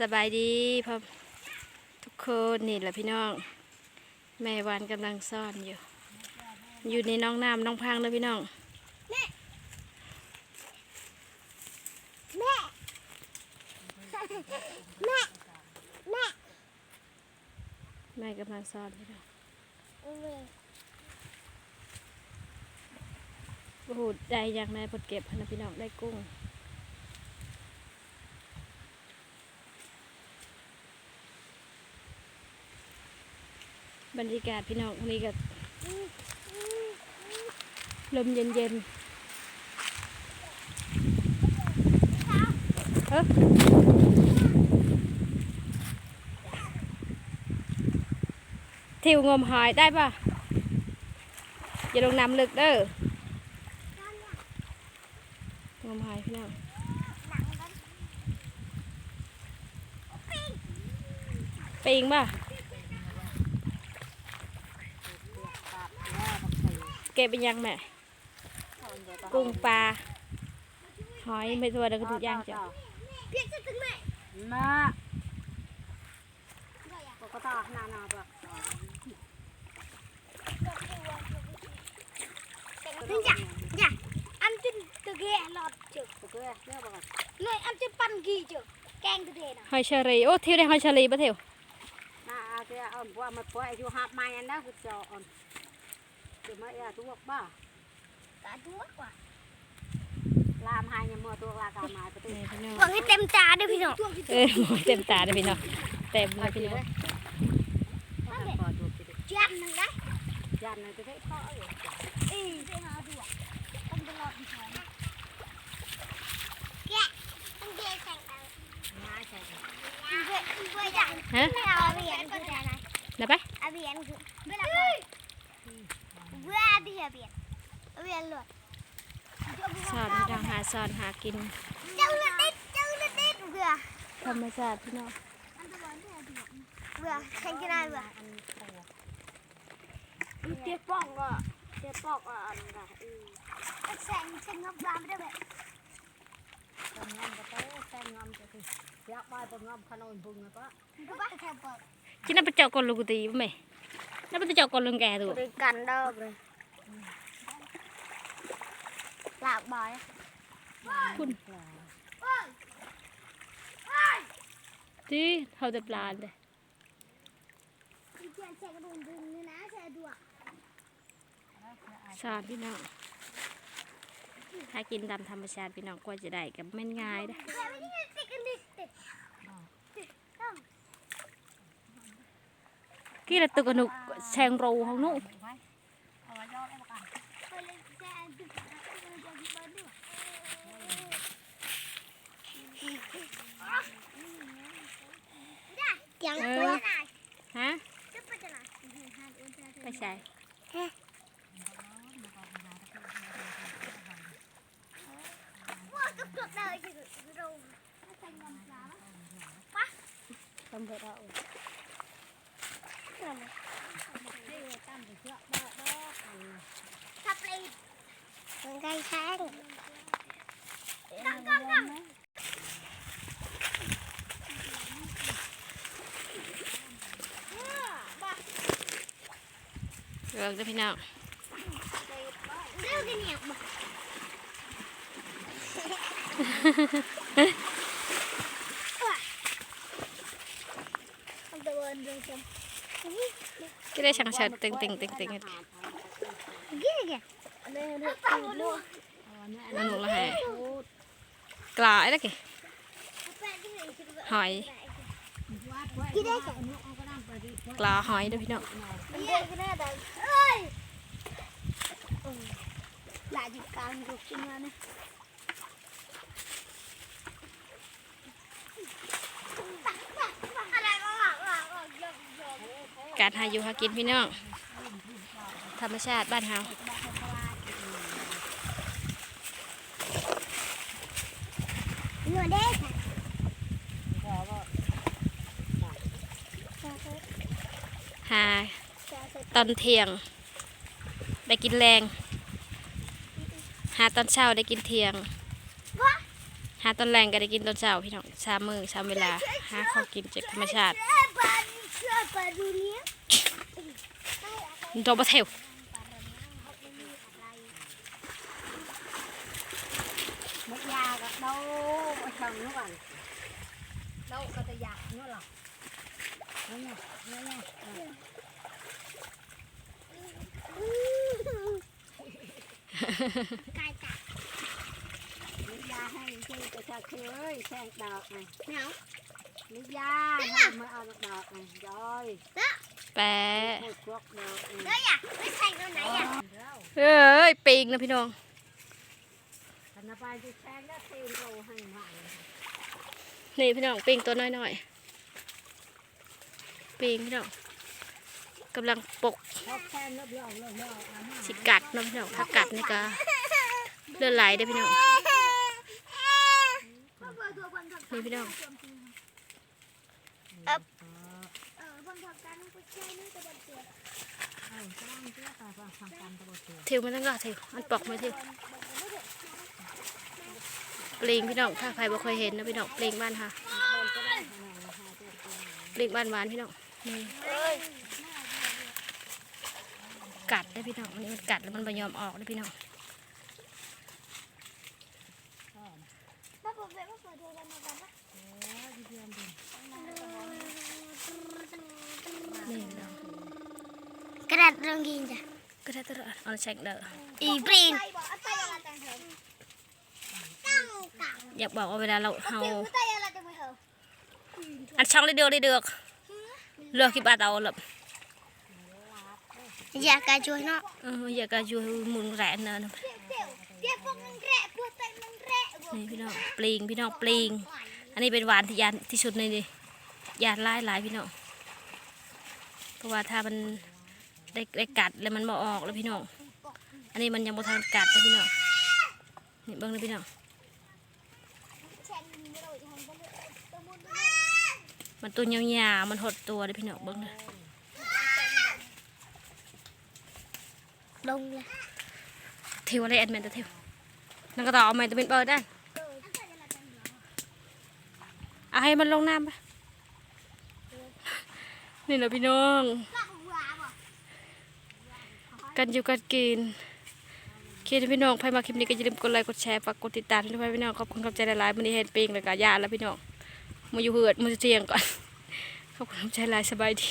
สบายดีพ่อทุกคนนี่แหละพี่น้อง แม่วานกำลังซ่อนอยู่ อยู่ในน้องน้ำน้องพังเลยพี่น้องแม่แม่แม่แม่กำลังซ่อนพี่น้องโอ้โหได้อย่างไรปดเก็บนะพี่น้องได้กุ้ง บรรยากาศพี่น้องวันนี้ก็ลมเย็นๆเออทิวงมหอยได้ปะอย่าลงน้ำลึกเด้องมหอยพี่น้องปิงป่ะ ก็บเป็นยังแม่กุ้งปลาหอยไม่ตัวเดียวก็ถูกย่างจ้ะเพียงจะถึงแม่มาปกตินานาปะถึงจ้ะจ้ะอันจินตะเกียหลอดเจอปกติเนี่ยปกติเลยอันจินปันกีเจอแกงตะเกียนะหอยเชอรี่โอ้เที่ยวได้หอยเชอรี่ปะเที่ยวนาอาเจ้าอ่อนว่ามันปล่อยอยู่หับไม้อันนั้นคือจออ่อน คือมาเอะทุกบ้ากาตัวกว่าลามหายยังมัวตัวลากามาไปตัวนี่พี่น้องหวังให้เต็มตาด้วยพี่น้องเออหอยเต็มตาเลยพี่น้องเต็มเลยพี่น้องปอดตัวกินจันหนึ่งนะยันในตัวเท่พ่อเอ้ยเอ้ยไปหาดูอะต้องตลอดพี่น้องแกะต้องเกะแข่งกันมาใช่เพื่อเพื่อจ้ะฮะ ไม่เอาอาเบียนคืออะไรนะไปอาเบียนคือไม่รับเพื่ ออาเบียนอาเบียนอาเบียนหลุดสอนพี่น้องหาสอนหากินเจ้าละติดเจ้าละติดเบื่อธรรมชาติพี่น้องเบื่อแข่งกันได้เบื่อเตี้ยปอกอะเตี้ยปอกอะอันนั้นอือแซงแซงงับรามไม่ได้แบบแต่งอมก็เต้แต่งอมจะคืออยากไปเป็นงอมขนมบุญนะปะก็บ้าแค่เปิดกินน้ำปลาเจาะกอนลูกตีป่ะแม่น้ำปลาเจาะกอนลุงแกตัวไปกันดอกเลย หลากบ่อยคุณปลาที่เขาจะปลาเลยพี่เจียนแซงกระดุมดึงนี่นะแซงดูอะสอนพี่น้องถ้ากินตามธรรมชาติพี่น้องกว่าจะได้กับไม่นง่ายเด้อแต่ไม่ได้ติดกันดิติดติดต้องกี่ละตึกอนุแชงรูของหนูเอาไว้ยอดเอาไว้ ไปเลยแซงดึกนะจะมีเบิร์ดด้วยยังตัวไหน ฮะ จะไปจะไหน ไปใส่ ว่าก็ตรว จเลยคือเราใส่เงินปลาตำเอาทับเลยมันใกล้แข้งกังกังกังเลิกเด้พี่น้องเร็วกันเนี่ยบอกทำตัวเดินเดินกันก็ได้ช่างชัดตึงตึงตึงตึงยี่ กี่เดินเดินลูกนั่นหนูละให้กลาไอ้ละกี่ การหาอยู่หากินพี่น้อง ธรรมชาติบ้านเฮาหนูเด็กหาตอนเที่ยง ได้กินแรง หาตอนเช้าได้กินเที่ยงวะหาาตอนแรงก็ได้กินตอนเช้าพี่น้องสามมือสามเวลา หาข้าวกินจากธรรมชาติ Eh, baru siapa dunia? โดบะเทว mất da gặp đâu ở chồng nó còn đâu có tay giặt nó là nó nha nó nha Ờ. Kata. mất da hay chi cái sao khơi ơi sang đọt này Nào. mất da hay mới ăn được đọt này rồi แปะ một cuốc đọt này Đó ya, cái thành đâu nãy ya. đâu เอ้ยปิงนะพี่น้อง thành nó bay đi sang đó tiền đồ hàng ngoại นี่พี่น้องปิงตัวน้อยๆปิงพี่น้องกำลังปก nó sang nó lò lò lò à mà สิกัดเน้องพี่น้องถ้ากัดนี่ก็เลือดไหลได้อพี่น้องนี่พี่น้อง ทวมันต้องก็เทวมันปอกไหมเทวปลิงพี่น้องถ้าใครบ่เคยเห็นนะพี่น้องปลิงบ้านค่ะ bên cái này này là hai cái tiền ปลิงบ้านหวานพี่น้องนี่กัดได้พี่น้องอันนี้มันกัดแล้วมันไม่ยอมออกได้พี่น้อง Bác vừa về, bác vừa đưa ra mà bắn á. นี่พี่น้ อง Kerat rongin dah. ก็ได้ตัวละเอาเช็คเด้อ Ibrin. Apa yang ada yang Kang kang. อยากบอกว่าเวลาเราเฮา Apa yang ada yang hau? อันช่องได้เดือกได้เดือกเลือกกี่บาทเอาละ Ya kaju no. เอออยากจะอยู่หมุนแรงเนิน Dia pun ngrek, buat tak ngrek. นี่พี่น้องปลิงพี่น้องปลิง อันนี้เป็นหวานที่ยานที่สุดใน นี่ยานหลายหลายพี่น้องเพราะว่าถ้ามันได้ได้กัดแล้วมันมาออกแล้วพี่น้องอันนี้มันยังบ่ทันกัดนะพี่น้องนี่เบิ้งเลยพี่น้องมันตัวยาวๆมันหดตัวเลยพี่น้องเบิ้งเลย Đông nha. เทวอะไรแอดแมนตัวเทวนั่นก็ต่อเอาไม้ตัวเป็นเปิดได้เอาให้มันลงน้ำไป นี่นะพี่น้อง กันอยู่กันกินคิดพี่น้องใครมาคลิปนี้ก็อย่าลืมกดไลค์กดแชร์ฝากกดติดตามด้วยพี่น้องขอบคุณขอบใจหลายๆมื้อนี้เห็นปิงแล้วก็ยาแล้วพี่น้องมาอยู่เหือดมาเที่ยงก่อนขอบคุณขอบใจหลายสบายดี